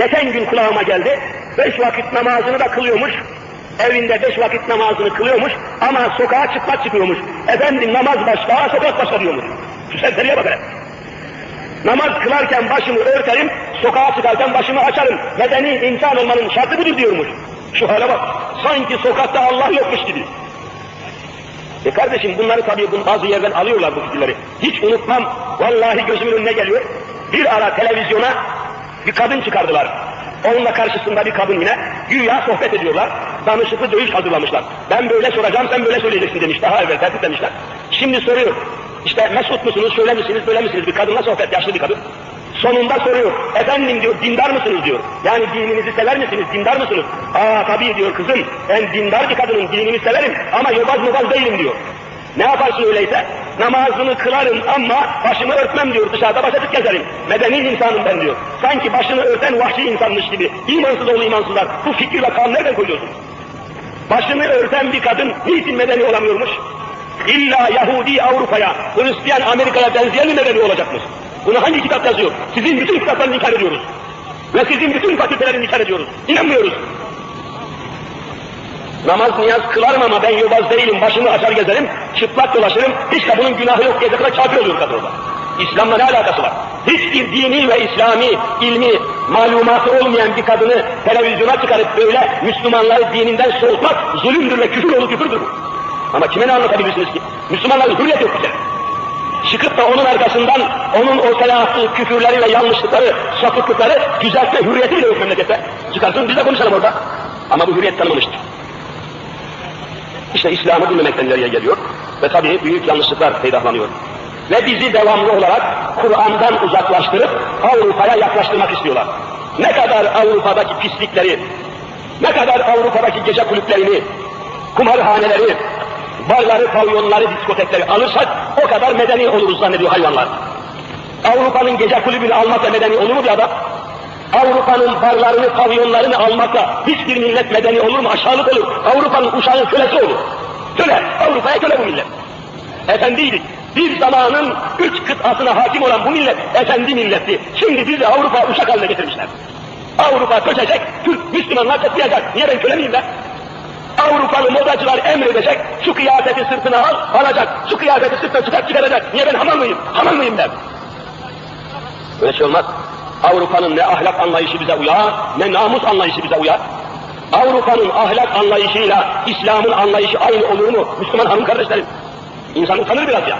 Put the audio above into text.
Geçen gün kulağıma geldi. Beş vakit namazını da kılıyormuş. Evinde beş vakit namazını kılıyormuş ama sokağa çıkmak çıkıyormuş. Efendim namaz başka, sokak başka diyormuş. Şu serseriye bak hele. Namaz kılarken başımı örterim, sokağa çıkarken başımı açarım. Medeni insan olmanın şartı budur diyormuş. Şu hale bak, sanki sokakta Allah yokmuş gibi. E kardeşim bunları tabii bazı yerden alıyorlar bu fikirleri. Hiç unutmam, vallahi gözümün önüne geliyor. Bir ara televizyona bir kadın çıkardılar. Onunla karşısında bir kadın yine güya sohbet ediyorlar. Danışıklı dövüş hazırlamışlar. Ben böyle soracağım, sen böyle söyleyeceksin demiş. Daha evvel tertip demişler. Şimdi soruyor. İşte mesut musunuz, şöyle misiniz, böyle misiniz? Bir kadınla sohbet, yaşlı bir kadın. Sonunda soruyor. Efendim diyor, dindar mısınız diyor. Yani dininizi sever misiniz, dindar mısınız? Aa tabii diyor kızım, ben dindar bir kadının dinini severim ama yobaz mobaz değilim diyor. Ne yaparsın öyleyse? Namazını kılarım ama başımı örtmem diyor, dışarıda başatık gezerim. Medeni insanım ben diyor. Sanki başını örten vahşi insanmış gibi. İmansız oğlu imansızlar. Bu fikir ve kanı nereden koyuyorsunuz? Başını örten bir kadın niçin medeni olamıyormuş? İlla Yahudi Avrupa'ya, Hristiyan Amerika'ya benzeyen mi medeni olacakmış? Bunu hangi kitap yazıyor? Sizin bütün kitaplarını inkar ediyoruz. Ve sizin bütün fakültelerini inkar ediyoruz. İnanmıyoruz. Namaz niyaz kılarım ama ben yobaz değilim, başımı açar gezerim, çıplak dolaşırım, hiç de bunun günahı yok diye kadar kafir oluyor kadın orada. İslam'la ne alakası var? Hiçbir dini ve İslami ilmi, malumatı olmayan bir kadını televizyona çıkarıp böyle Müslümanları dininden soğutmak zulümdür ve küfür oğlu küfürdür. Ama kime ne anlatabilirsiniz ki? Müslümanların hürriyet yok bize. Çıkıp da onun arkasından onun ortaya attığı küfürleri ve yanlışlıkları, sapıklıkları düzeltme hürriyeti bile yok memlekette. Çıkarsın biz de konuşalım orada. Ama bu hürriyet tanımamıştır. İşte İslam'ı bilmemekten ileriye geliyor ve tabii büyük yanlışlıklar peydahlanıyor. Ve bizi devamlı olarak Kur'an'dan uzaklaştırıp Avrupa'ya yaklaştırmak istiyorlar. Ne kadar Avrupa'daki pislikleri, ne kadar Avrupa'daki gece kulüplerini, kumarhaneleri, barları, pavyonları, diskotekleri alırsak o kadar medeni oluruz zannediyor hayvanlar. Avrupa'nın gece kulübünü almakla medeni olur mu bir adam? Avrupa'nın barlarını, pavyonlarını almakla hiçbir millet medeni olur mu? Aşağılık olur. Avrupa'nın uşağın kölesi olur. Köle, Avrupa'ya köle bu millet. Efendiydik. Bir zamanın üç kıtasına hakim olan bu millet, efendi milletti. Şimdi bizi Avrupa uşak haline getirmişler. Avrupa köçecek, Türk Müslümanlar toplayacak. Niye ben köle miyim ben? Avrupalı modacılar emredecek, şu kıyafeti sırtına al, alacak, şu kıyafeti sırtına çıkart çıkaracak. Niye ben hamal mıyım? Hamal mıyım ben? Öyle şey olmaz. Avrupa'nın ne ahlak anlayışı bize uyar, ne namus anlayışı bize uyar. Avrupa'nın ahlak anlayışıyla İslam'ın anlayışı aynı olur mu? Müslüman hanım kardeşlerim. İnsan utanır biraz ya.